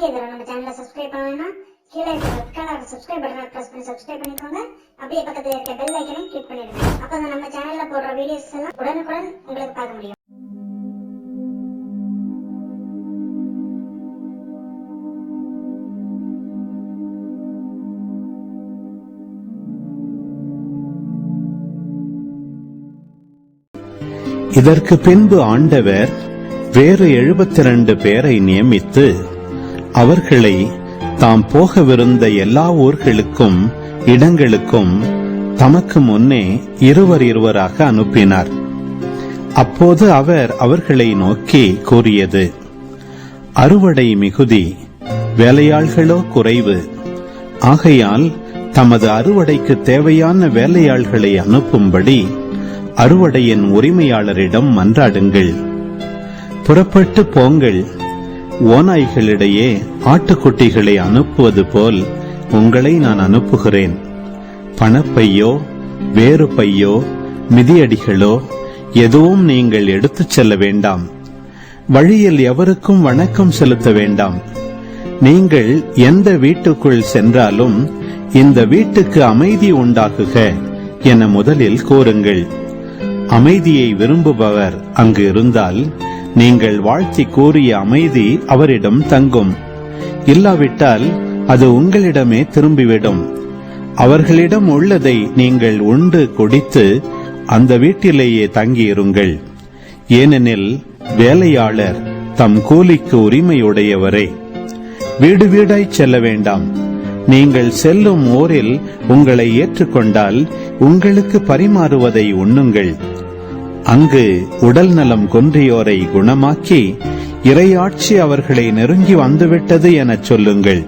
நீங்க இதுல நம்ம சேனலை சப்ஸ்கிரைப் பண்ணலைன்னா கீழே இருக்க ரெட் கலர் சப்ஸ்கிரைப் பட்டனை ப்ரெஸ் பண்ணி சப்ஸ்கிரைப் பண்ணிக்கோங்க. அப்படியே பக்கத்தில் இருக்க பெல் ஐக்கனையும் கிளிக் பண்ணிடுங்க. அப்போ நம்ம சேனலில் போடுற வீடியோஸ் எல்லாம் உடனுக்குடன் உங்களுக்கு பார்க்க முடியும். இதற்கு பின்பு ஆண்டவர் வேறு எழுபத்தி இரண்டு பேரை நியமித்து அவர்களை தாம் போகவிருந்த எல்லா ஊர்களுக்கும் இடங்களுக்கும் தமக்கு முன்னே இருவர் இருவராக அனுப்பினார். அப்போது அவர் அவர்களை நோக்கி கூறியது அறுவடை மிகுதி வேலையாள்களோ குறைவு. ஆகையால் தமது அறுவடைக்கு தேவையான வேலையாள்களை அனுப்பும்படி அறுவடையின் உரிமையாளரிடம் மன்றாடுங்கள். புறப்பட்டு போங்கள். ஓநாய்களிடையே ஆட்டுக்குட்டிகளை அனுப்புவது போல் உங்களை நான் அனுப்புகிறேன். பணப்பையோ வேறு பையோ மிதியடிகளோ எதுவும் நீங்கள் எடுத்துச் செல்ல வேண்டாம். வழியில் எவருக்கும் வணக்கம் செலுத்த வேண்டாம். நீங்கள் எந்த வீட்டுக்குள் சென்றாலும் இந்த வீட்டுக்கு அமைதி உண்டாக்குக என முதலில் கூறுங்கள். அமைதியை விரும்புபவர் அங்கு இருந்தால் நீங்கள் வாழ்த்தி கூறிய அமைதி அவரிடம் தங்கும். இல்லாவிட்டால் அது உங்களிடமே திரும்பிவிடும். அவர்களிடம் உள்ளதை நீங்கள் உண்டு குடித்து அந்த வீட்டிலேயே தங்கியிருங்கள். ஏனெனில் வேலையாளர் தம் கூலிக்கு உரிமையுடையவரே. வீடு வீடாய் செல்ல வேண்டாம். நீங்கள் செல்லும் ஊரில் உங்களை ஏற்றுக்கொண்டால் உங்களுக்கு பரிமாறுவதை உண்ணுங்கள். அங்கு உடல் நலம் குன்றியோரை குணமாக்கி இறையாட்சி அவர்களை நெருங்கி வந்துவிட்டது எனச் சொல்லுங்கள்.